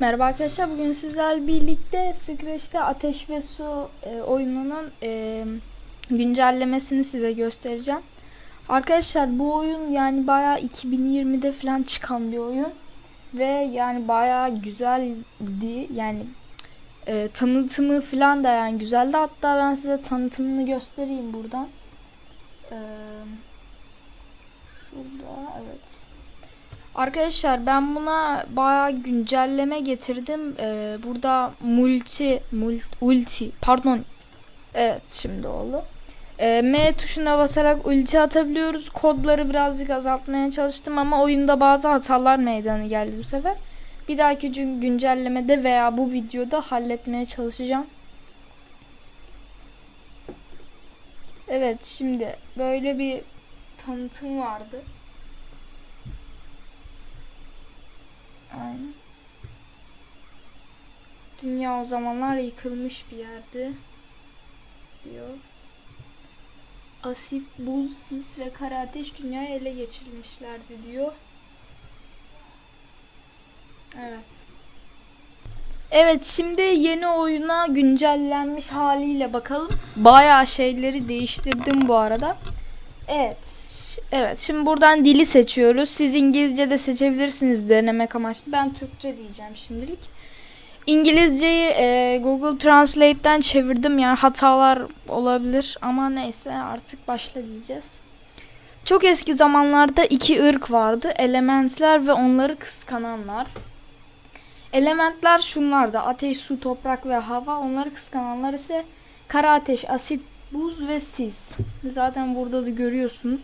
Merhaba arkadaşlar bugün sizlerle birlikte Scratch'te Ateş ve Su e, oyununun e, güncellemesini size göstereceğim. Arkadaşlar bu oyun yani bayağı 2020'de falan çıkan bir oyun ve yani bayağı güzeldi yani e, tanıtımı falan da yani güzeldi hatta ben size tanıtımını göstereyim buradan. E, şurada evet. Arkadaşlar ben buna bayağı güncelleme getirdim. Ee, burada multi, multi, ulti, pardon. Evet şimdi oldu. Ee, M tuşuna basarak ulti atabiliyoruz. Kodları birazcık azaltmaya çalıştım ama oyunda bazı hatalar meydana geldi bu sefer. Bir dahaki gün güncellemede veya bu videoda halletmeye çalışacağım. Evet şimdi böyle bir tanıtım vardı. Aynen. Dünya o zamanlar yıkılmış bir yerdi. Diyor. Asit, buz, sis ve kara ateş dünyayı ele geçirmişlerdi diyor. Evet. Evet şimdi yeni oyuna güncellenmiş haliyle bakalım. Bayağı şeyleri değiştirdim bu arada. Evet. Evet şimdi buradan dili seçiyoruz. Siz İngilizce de seçebilirsiniz denemek amaçlı. Ben Türkçe diyeceğim şimdilik. İngilizceyi e, Google Translate'ten çevirdim. Yani hatalar olabilir ama neyse artık başla diyeceğiz. Çok eski zamanlarda iki ırk vardı. Elementler ve onları kıskananlar. Elementler şunlardı. Ateş, su, toprak ve hava. Onları kıskananlar ise kara ateş, asit, buz ve sis. Zaten burada da görüyorsunuz.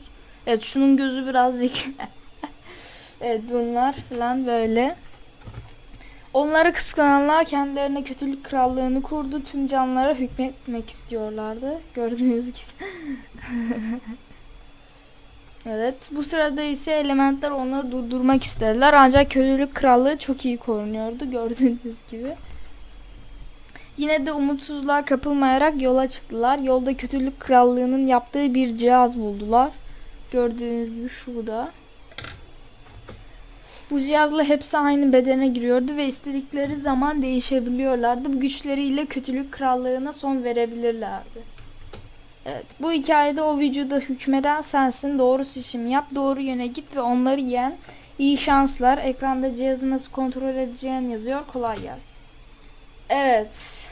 Evet şunun gözü birazcık. evet bunlar falan böyle. Onları kıskananlar kendilerine kötülük krallığını kurdu. Tüm canlılara hükmetmek istiyorlardı. Gördüğünüz gibi. evet. Bu sırada ise elementler onları durdurmak istediler. Ancak kötülük krallığı çok iyi korunuyordu. Gördüğünüz gibi. Yine de umutsuzluğa kapılmayarak yola çıktılar. Yolda kötülük krallığının yaptığı bir cihaz buldular. Gördüğünüz gibi şurada. Bu cihazla hepsi aynı bedene giriyordu ve istedikleri zaman değişebiliyorlardı. Bu güçleriyle kötülük krallığına son verebilirlerdi. Evet, bu hikayede o vücuda hükmeden sensin. Doğru seçimi yap, doğru yöne git ve onları yen. İyi şanslar. Ekranda cihazı nasıl kontrol edeceğin yazıyor. Kolay gelsin. Evet.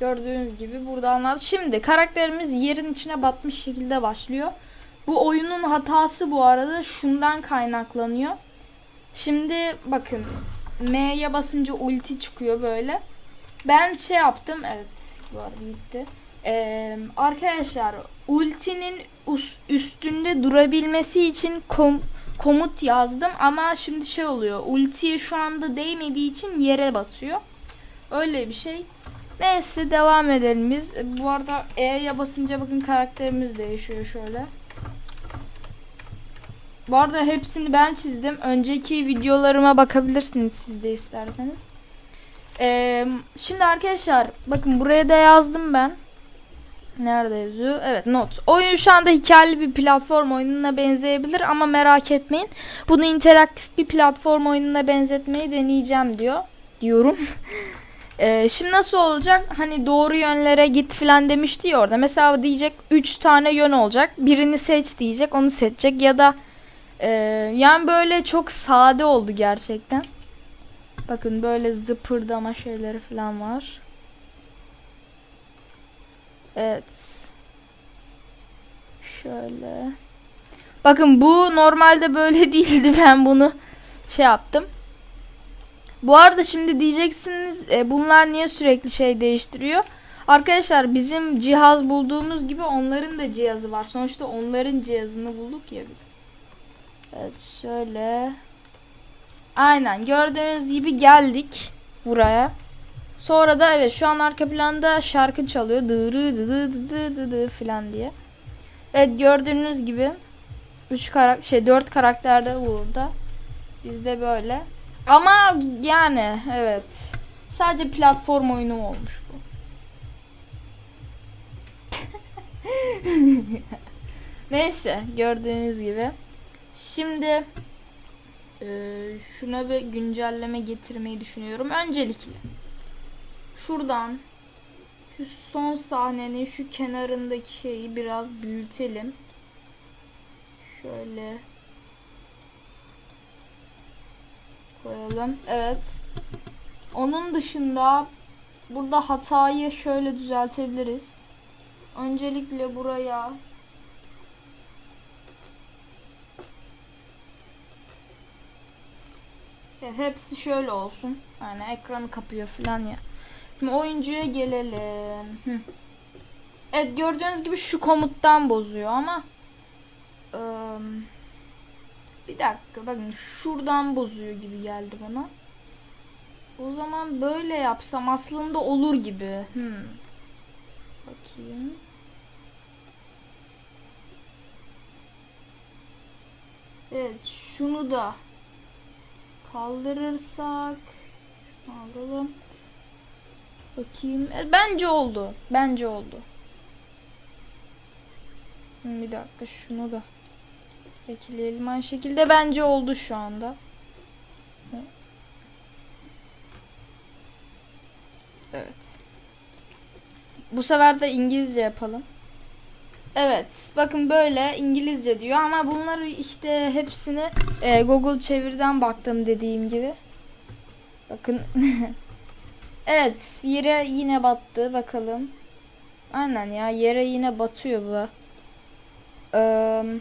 Gördüğünüz gibi burada anlat. Şimdi karakterimiz yerin içine batmış şekilde başlıyor. Bu oyunun hatası bu arada şundan kaynaklanıyor. Şimdi bakın M'ye basınca ulti çıkıyor böyle. Ben şey yaptım. Evet bu gitti. Ee, arkadaşlar ultinin üstünde durabilmesi için kom- komut yazdım ama şimdi şey oluyor. Ultiye şu anda değmediği için yere batıyor. Öyle bir şey. Neyse devam edelim biz. Bu arada E'ye basınca bakın karakterimiz değişiyor şöyle. Bu arada hepsini ben çizdim. Önceki videolarıma bakabilirsiniz siz de isterseniz. Ee, şimdi arkadaşlar bakın buraya da yazdım ben. Nerede yazıyor? Evet not. Oyun şu anda hikayeli bir platform oyununa benzeyebilir ama merak etmeyin. Bunu interaktif bir platform oyununa benzetmeyi deneyeceğim diyor. Diyorum. Ee, şimdi nasıl olacak? Hani doğru yönlere git filan demişti ya orada. Mesela diyecek 3 tane yön olacak. Birini seç diyecek. Onu seçecek ya da e, yani böyle çok sade oldu gerçekten. Bakın böyle zıpırdama şeyleri falan var. Evet. Şöyle. Bakın bu normalde böyle değildi. Ben bunu şey yaptım. Bu arada şimdi diyeceksiniz e, bunlar niye sürekli şey değiştiriyor? Arkadaşlar bizim cihaz bulduğumuz gibi onların da cihazı var. Sonuçta onların cihazını bulduk ya biz. Evet şöyle. Aynen gördüğünüz gibi geldik buraya. Sonra da evet şu an arka planda şarkı çalıyor. Dırı dı dı dı dı dı filan diye. Evet gördüğünüz gibi 3 karak şey 4 karakter de burada. Bizde böyle. Ama yani evet. Sadece platform oyunu olmuş bu. Neyse gördüğünüz gibi. Şimdi eee, şuna bir güncelleme getirmeyi düşünüyorum. Öncelikle şuradan şu son sahnenin şu kenarındaki şeyi biraz büyütelim. Şöyle koyalım. Evet. Onun dışında burada hatayı şöyle düzeltebiliriz. Öncelikle buraya Evet, hepsi şöyle olsun. Yani ekranı kapıyor falan ya. Şimdi oyuncuya gelelim. Hı. Evet gördüğünüz gibi şu komuttan bozuyor ama Eee, bir dakika bakın şuradan bozuyor gibi geldi bana. O zaman böyle yapsam aslında olur gibi. Hmm. Bakayım. Evet şunu da kaldırırsak alalım. Bakayım. E, bence oldu. Bence oldu. Bir dakika şunu da ekleyelim aynı şekilde. Bence oldu şu anda. Evet. Bu sefer de İngilizce yapalım. Evet. Bakın böyle İngilizce diyor ama bunları işte hepsini e, Google çeviriden baktım dediğim gibi. Bakın. evet. Yere yine battı. Bakalım. Aynen ya. Yere yine batıyor bu. Eee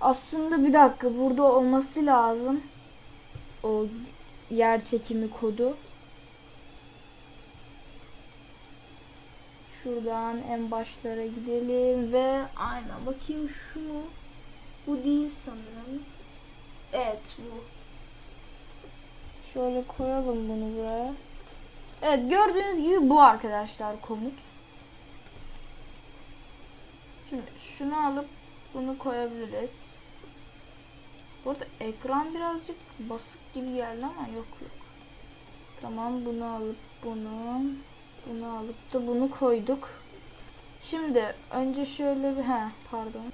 aslında bir dakika burada olması lazım. O yer çekimi kodu. Şuradan en başlara gidelim ve aynen bakayım şunu. Bu değil sanırım. Evet bu. Şöyle koyalım bunu buraya. Evet gördüğünüz gibi bu arkadaşlar komut. Şimdi şunu alıp bunu koyabiliriz. Bu arada ekran birazcık basık gibi geldi ama yok yok. Tamam bunu alıp bunu bunu alıp da bunu koyduk. Şimdi önce şöyle bir ha pardon.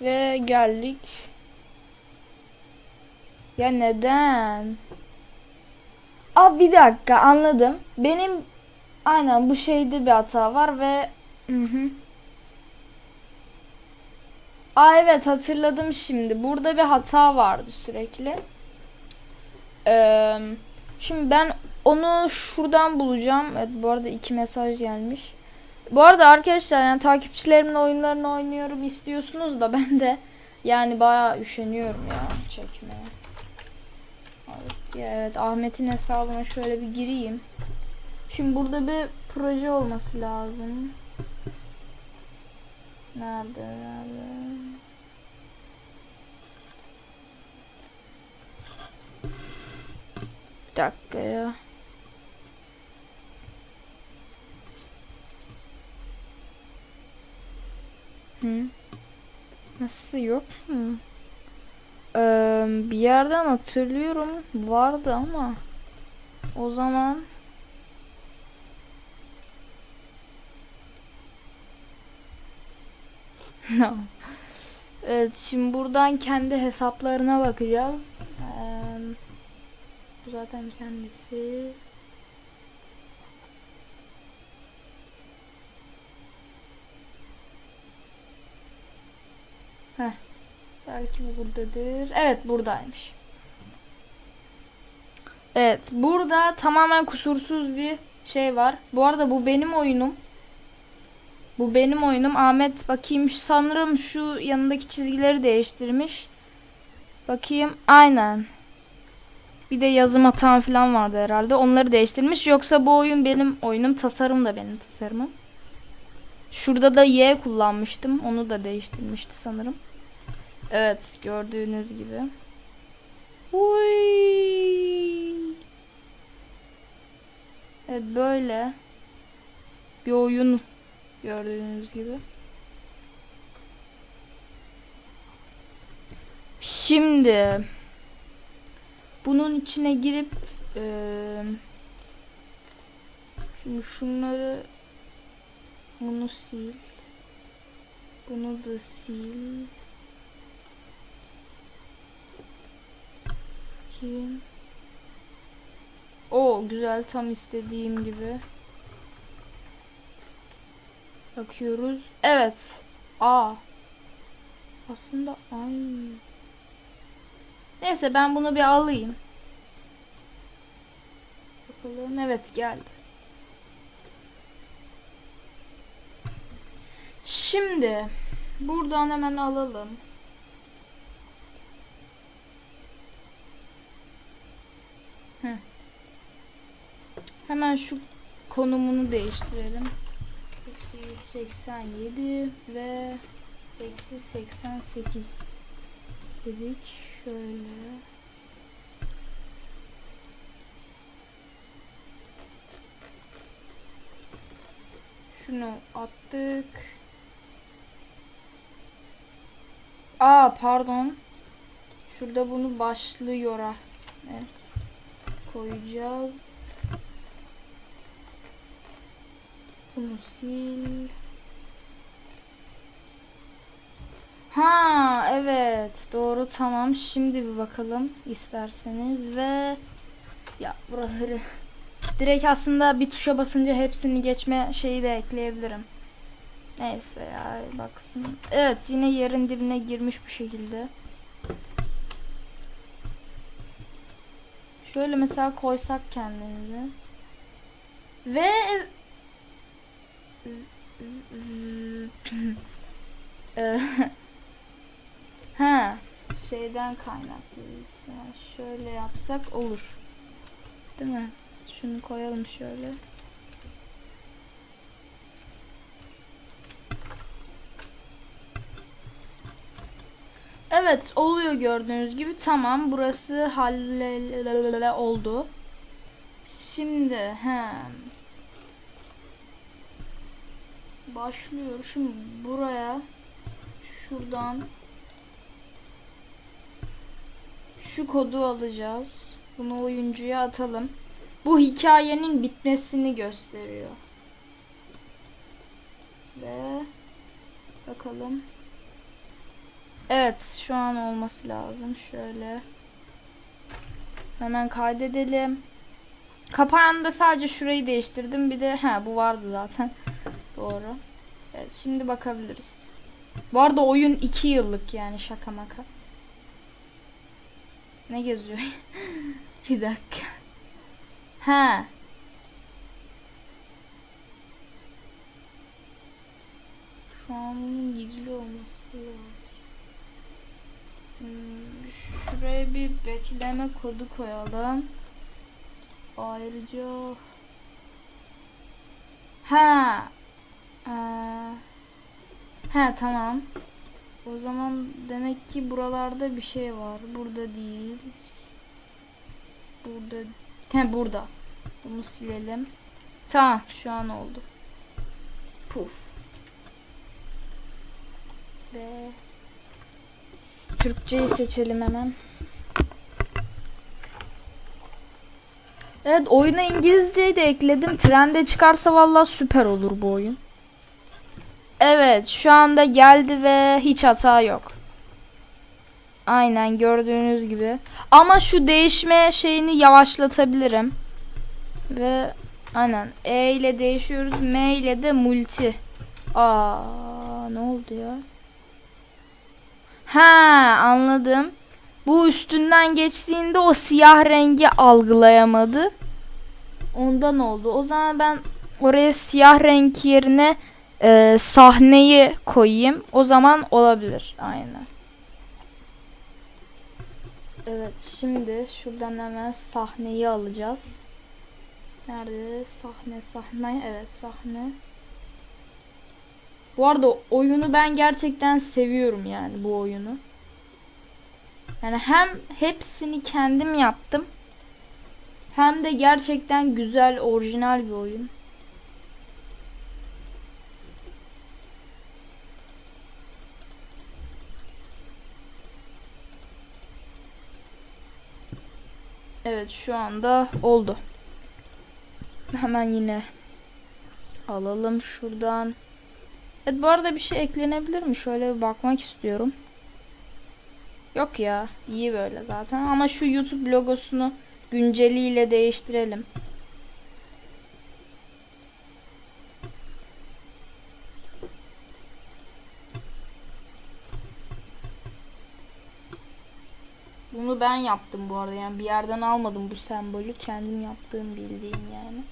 Ve geldik. Ya neden? Aa bir dakika anladım. Benim aynen bu şeyde bir hata var ve hı. Aa evet hatırladım şimdi. Burada bir hata vardı sürekli. Ee, şimdi ben onu şuradan bulacağım. Evet bu arada iki mesaj gelmiş. Bu arada arkadaşlar yani takipçilerimin oyunlarını oynuyorum istiyorsunuz da ben de yani bayağı üşeniyorum ya çekmeye. Evet, evet Ahmet'in hesabına şöyle bir gireyim. Şimdi burada bir proje olması lazım. Nerede? Nerede? Bir dakika ya. Hı. Nasıl yok mu? Ee, bir yerden hatırlıyorum vardı ama o zaman No. Evet şimdi buradan kendi hesaplarına bakacağız. Ee, bu zaten kendisi. Heh. Belki bu buradadır. Evet buradaymış. Evet burada tamamen kusursuz bir şey var. Bu arada bu benim oyunum. Bu benim oyunum. Ahmet bakayım sanırım şu yanındaki çizgileri değiştirmiş. Bakayım aynen. Bir de yazım hatam falan vardı herhalde. Onları değiştirmiş. Yoksa bu oyun benim oyunum. Tasarım da benim tasarımım. Şurada da Y kullanmıştım. Onu da değiştirmişti sanırım. Evet gördüğünüz gibi. Uy. Evet böyle bir oyun gördüğünüz gibi. Şimdi bunun içine girip eee şimdi şunları Bunu sil. Bunu da sil. Kim? O güzel tam istediğim gibi. Bakıyoruz. Evet. A. Aslında ay. Neyse ben bunu bir alayım. Bakalım. Evet geldi. Şimdi buradan hemen alalım. Hı. Hemen şu konumunu değiştirelim. Eksi 187 ve eksi 88 dedik. Şöyle. Şunu attık. Aa pardon. Şurada bunu başlıyor. Evet. Koyacağız. Bunu sil. Ha evet doğru tamam şimdi bir bakalım isterseniz ve ya buraları direkt aslında bir tuşa basınca hepsini geçme şeyi de ekleyebilirim. Neyse ya baksın. Evet yine yerin dibine girmiş bir şekilde. Şöyle mesela koysak kendimizi. Ve ha şeyden kaynaklı şöyle yapsak olur. Değil mi? Şunu koyalım şöyle. Evet oluyor gördüğünüz gibi. Tamam burası halle oldu. Şimdi he. Başlıyor. Şimdi buraya şuradan şu kodu alacağız. Bunu oyuncuya atalım. Bu hikayenin bitmesini gösteriyor. Ve bakalım. Evet, şu an olması lazım. Şöyle. Hemen kaydedelim. Kapağında sadece şurayı değiştirdim. Bir de he bu vardı zaten. Doğru. Evet, şimdi bakabiliriz. Bu arada oyun 2 yıllık yani şaka maka. Ne geziyor? bir dakika. Ha. Şu an gizli olması lazım. Hmm, Şuraya bir bekleme kodu koyalım. Ayrıca Ha. Ee, ha tamam. O zaman demek ki buralarda bir şey var. Burada değil. Burada. He burada. Bunu silelim. Tamam şu an oldu. Puf. Ve Türkçeyi seçelim hemen. Evet oyuna İngilizceyi de ekledim. Trende çıkarsa vallahi süper olur bu oyun. Evet şu anda geldi ve hiç hata yok. Aynen gördüğünüz gibi. Ama şu değişme şeyini yavaşlatabilirim. Ve aynen E ile değişiyoruz. M ile de multi. Aa ne oldu ya? Ha anladım. Bu üstünden geçtiğinde o siyah rengi algılayamadı. Ondan oldu. O zaman ben oraya siyah renk yerine e, sahneyi koyayım. O zaman olabilir. Aynen. Evet şimdi şuradan hemen sahneyi alacağız. Nerede? Sahne sahne. Evet sahne. Bu arada oyunu ben gerçekten seviyorum yani bu oyunu. Yani hem hepsini kendim yaptım. Hem de gerçekten güzel, orijinal bir oyun. Evet şu anda oldu. Hemen yine alalım şuradan. Evet bu arada bir şey eklenebilir mi? Şöyle bir bakmak istiyorum. Yok ya. iyi böyle zaten. Ama şu YouTube logosunu günceliyle değiştirelim. Bunu ben yaptım bu arada. Yani bir yerden almadım bu sembolü. Kendim yaptığım bildiğim yani.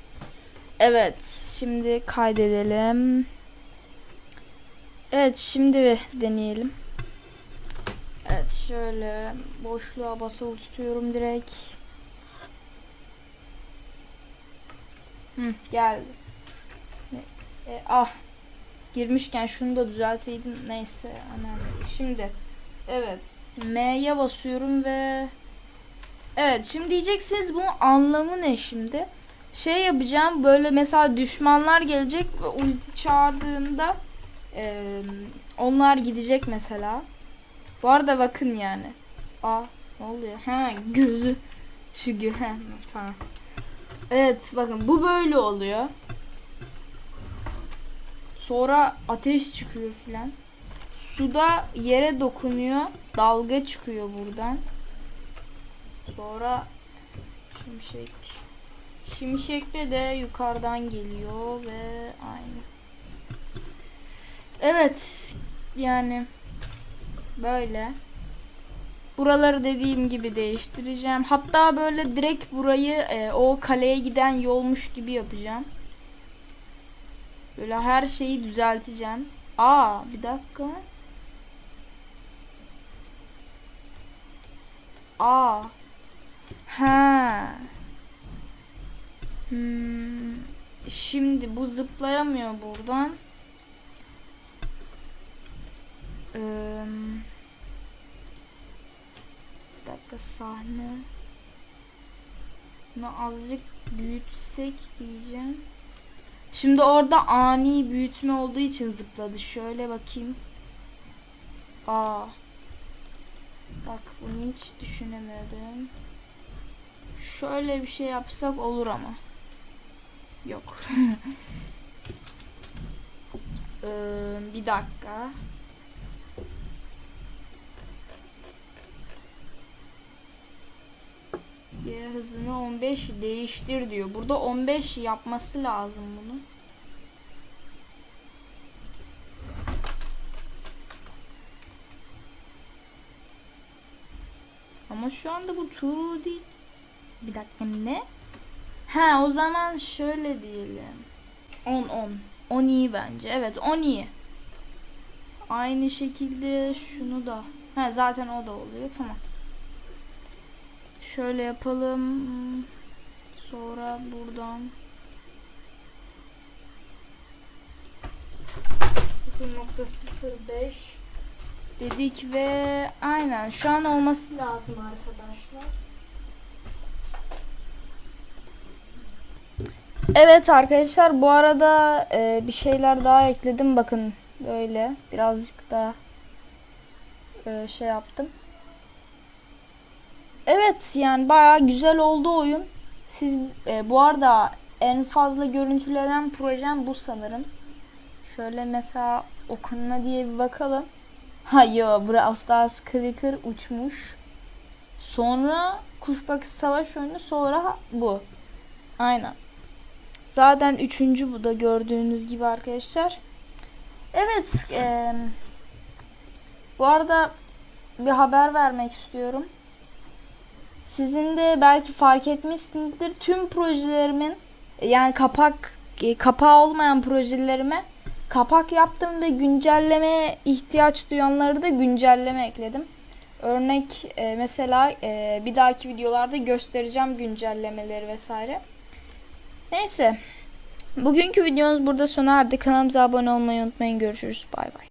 Evet. Şimdi kaydedelim. Evet şimdi bir deneyelim. Evet şöyle boşluğa basılı tutuyorum direkt. Hı, geldi. E, ah girmişken şunu da düzelteydim. Neyse önemli. Şimdi evet M'ye basıyorum ve evet şimdi diyeceksiniz bunun anlamı ne şimdi? Şey yapacağım böyle mesela düşmanlar gelecek ve ulti çağırdığında ee, onlar gidecek mesela. Bu arada bakın yani. Aa ne oluyor? Ha gözü. Şu gö he, tamam. Evet bakın bu böyle oluyor. Sonra ateş çıkıyor filan. Suda yere dokunuyor. Dalga çıkıyor buradan. Sonra şimşek. Şimşekle de yukarıdan geliyor ve aynı. Evet. Yani böyle. Buraları dediğim gibi değiştireceğim. Hatta böyle direkt burayı e, o kaleye giden yolmuş gibi yapacağım. Böyle her şeyi düzelteceğim. Aa bir dakika. Aa. Ha. Hmm. Şimdi bu zıplayamıyor buradan. Bir dakika sahne. Bunu azıcık büyütsek diyeceğim. Şimdi orada ani büyütme olduğu için zıpladı. Şöyle bakayım. Aa. Bak bunu hiç düşünemedim. Şöyle bir şey yapsak olur ama. Yok. Eee, bir dakika. Y hızını 15 değiştir diyor. Burada 15 yapması lazım bunu. Ama şu anda bu true değil. Bir dakika ne? Ha o zaman şöyle diyelim. 10 10. 10 iyi bence. Evet 10 iyi. Aynı şekilde şunu da. Ha zaten o da oluyor. Tamam. Şöyle yapalım. Sonra buradan 0.05 dedik ve aynen şu an olması lazım arkadaşlar. Evet arkadaşlar bu arada e, bir şeyler daha ekledim bakın böyle birazcık daha e, şey yaptım. Evet yani bayağı güzel oldu oyun. Siz e, bu arada en fazla görüntülenen projem bu sanırım. Şöyle mesela okunma diye bir bakalım. Ha yo Brawl Stars Clicker uçmuş. Sonra Kuşbakısı Savaş oyunu sonra bu. Aynen. Zaten üçüncü bu da gördüğünüz gibi arkadaşlar. Evet. E, bu arada bir haber vermek istiyorum. Sizin de belki fark etmişsinizdir. Tüm projelerimin yani kapak e, kapağı olmayan projelerime kapak yaptım ve güncellemeye ihtiyaç duyanları da güncelleme ekledim. Örnek e, mesela e, bir dahaki videolarda göstereceğim güncellemeleri vesaire. Neyse. Bugünkü videomuz burada sona erdi. Kanalımıza abone olmayı unutmayın. Görüşürüz. Bay bay.